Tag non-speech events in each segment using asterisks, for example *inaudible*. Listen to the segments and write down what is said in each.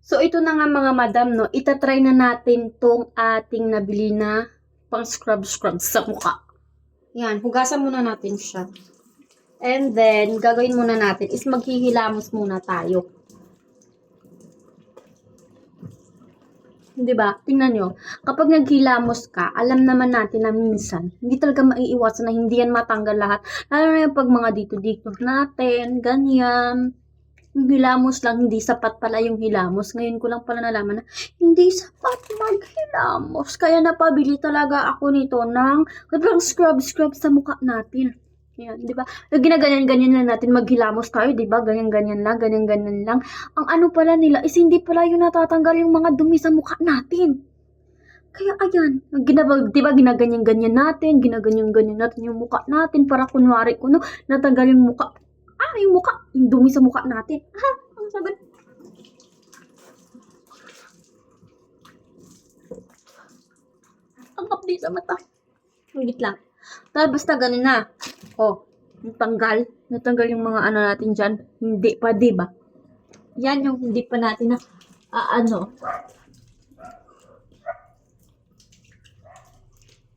So, ito na nga mga madam, no? Itatry na natin tong ating nabili na pang scrub-scrub sa mukha. Yan, hugasan muna natin siya. And then, gagawin muna natin is maghihilamos muna tayo. Di ba? Tingnan nyo. Kapag naghilamos ka, alam naman natin na minsan, hindi talaga maiiwasan na hindi yan matanggal lahat. Lalo na yung pag mga dito-dito natin, ganyan. Yung hilamos lang, hindi sapat pala yung hilamos. Ngayon ko lang pala nalaman na hindi sapat maghilamos. Kaya napabili talaga ako nito ng parang scrub-scrub sa mukha natin. Yan, di ba? Ginaganyan-ganyan lang natin maghilamos tayo, di ba? Ganyan-ganyan lang, ganyan-ganyan lang. Ang ano pala nila is hindi pala yung natatanggal yung mga dumi sa mukha natin. Kaya ayan, ginabag, di ba ginaganyan-ganyan natin, ginaganyan-ganyan natin yung mukha natin para kunwari kuno natanggal yung mukha. Ah, yung mukha, yung dumi sa mukha natin. Ha, ang sagot. Ang kapdi sa mata. Hingit lang. Tapos basta ganun na. Oh, natanggal. Natanggal yung mga ano natin dyan. Hindi pa, di ba? Yan yung hindi pa natin na, ah, ano,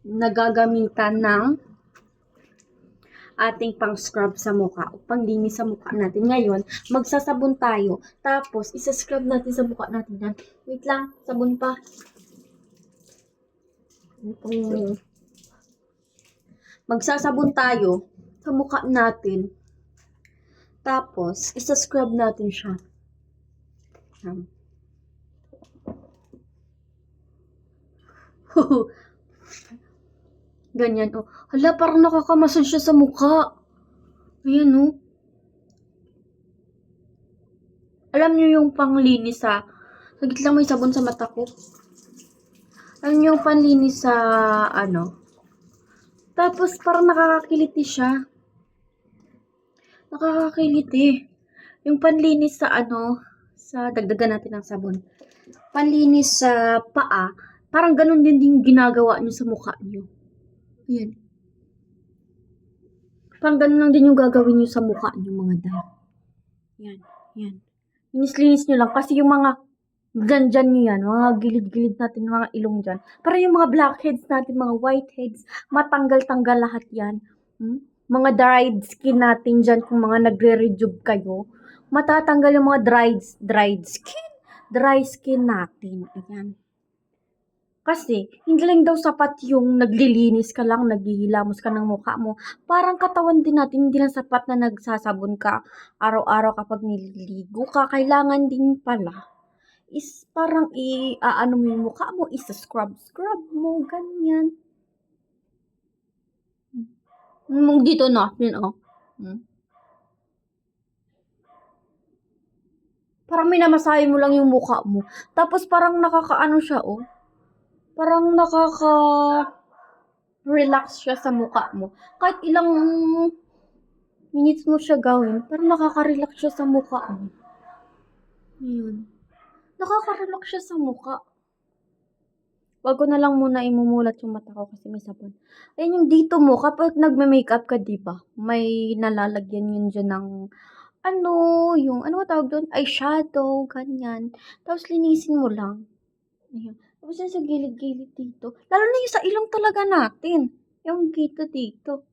nagagamitan ng ating pang scrub sa mukha o panglinis sa mukha natin. Ngayon, magsasabon tayo. Tapos, isa-scrub natin sa mukha natin yan. Wait lang, sabon pa. Magsasabon tayo sa mukha natin. Tapos, isa-scrub natin siya. Yan. *laughs* Ganyan, oh. Hala, parang nakakamassage siya sa mukha. Ayan, oh. Alam niyo yung panglinis sa... Sagit lang may sabon sa mata ko. Alam niyo yung panlinis sa... Ano? Tapos, parang nakakakiliti siya. Nakakakiliti. Yung panlinis sa ano... Sa... Dagdagan natin ng sabon. Panlinis sa paa. Parang ganun din din ginagawa niyo sa mukha niyo. Ayan. Parang ganun lang din yung gagawin nyo sa mukha nyo, mga day. Yan, yan. Linis-linis nyo lang kasi yung mga dyan dyan nyo yan, mga gilid-gilid natin, mga ilong dyan. Para yung mga blackheads natin, mga whiteheads, matanggal-tanggal lahat yan. Hmm? Mga dried skin natin dyan, kung mga nagre-rejuve kayo, matatanggal yung mga dried, dried skin, dry skin natin. Ayan. Kasi, hindi lang daw sapat yung naglilinis ka lang, naghihilamos ka ng mukha mo. Parang katawan din natin, hindi lang sapat na nagsasabon ka araw-araw kapag nililigo ka. Kailangan din pala is parang i-aano mo yung mukha mo, isa-scrub-scrub mo, ganyan. Hmm, dito na, yun oh. Hmm. Parang minamasahe mo lang yung mukha mo. Tapos parang nakakaano siya, oh parang nakaka relax siya sa mukha mo. Kahit ilang minutes mo siya gawin, parang nakaka-relax siya sa mukha mo. Ayun. Nakaka-relax siya sa mukha. Wag ko na lang muna imumulat yung mata ko kasi may sabon. Ayun yung dito mo, kapag nagme-makeup ka, di ba? May nalalagyan yun dyan ng ano, yung, ano tawag doon? Eyeshadow, ganyan. Tapos linisin mo lang. Ayun. Tapos yun sa gilid-gilid dito. Lalo na yung sa ilong talaga natin. Yung dito dito.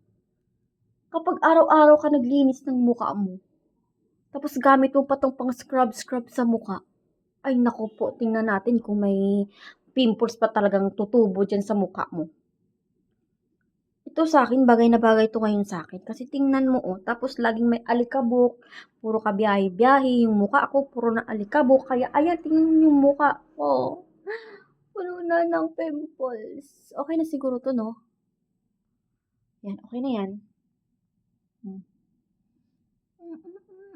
Kapag araw-araw ka naglinis ng mukha mo, tapos gamit mo pa tong pang scrub-scrub sa mukha, ay naku po, tingnan natin kung may pimples pa talagang tutubo dyan sa mukha mo. Ito sa akin, bagay na bagay ito ngayon sa akin. Kasi tingnan mo, oh, tapos laging may alikabok, puro ka biyahe-biyahe, yung mukha ko, puro na alikabok. Kaya, ayan, tingnan mo yung mukha. Oh, puno na ng pimples. Okay na siguro to, no? Yan, okay na yan. Hmm.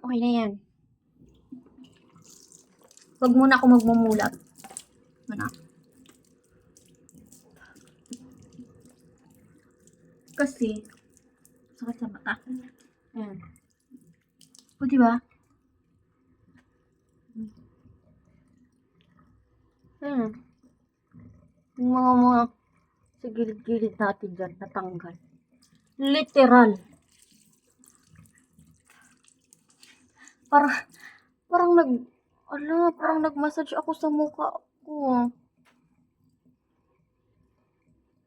Okay na yan. Huwag muna ako magmumulat. Ano? Kasi, sakit sa mata. Ayan. O, diba? Ayan. Yung mga mga sa gilid-gilid natin dyan, natanggal. Literal. Parang, parang nag, Ala, parang nag-massage ako sa mukha ko.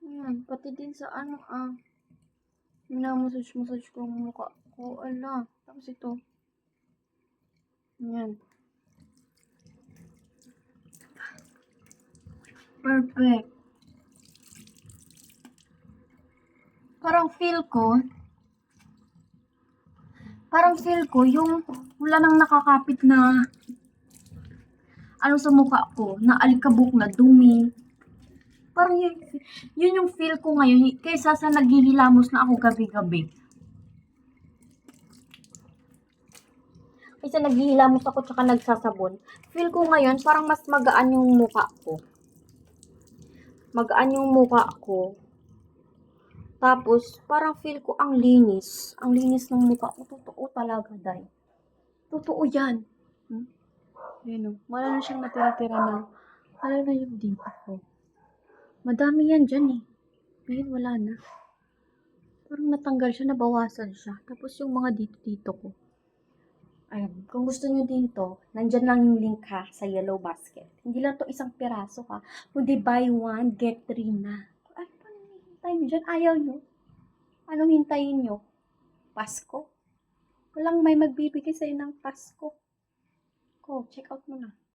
Ayan, pati din sa ano ah. Minamassage-massage ko ang mukha ko. Ala, tapos ito. Ayan. Perfect. Parang feel ko, parang feel ko yung wala nang nakakapit na ano sa mukha ko, na alikabok na dumi. Parang yun, yun yung feel ko ngayon, kaysa sa naghihilamos na ako gabi-gabi. Kaysa naghihilamos ako tsaka nagsasabon, feel ko ngayon parang mas magaan yung mukha ko. Magaan yung mukha ko. Tapos, parang feel ko ang linis. Ang linis ng mukha ko. Totoo talaga, Day. Totoo yan. Hmm? Ayan o. Wala na siyang natira-tira na. Wala na yung dito ko. Madami yan dyan eh. Ngayon wala na. Parang natanggal siya, nabawasan siya. Tapos yung mga dito-dito ko. Ayan, kung gusto nyo dito, nandyan lang yung link ha sa yellow basket. Hindi lang to isang piraso ha. Kundi buy one, get three na. Nyo dyan? Ayaw nyo? Anong hintayin nyo? Pasko? Walang may magbibigay sa'yo ng Pasko. Go, check out mo na.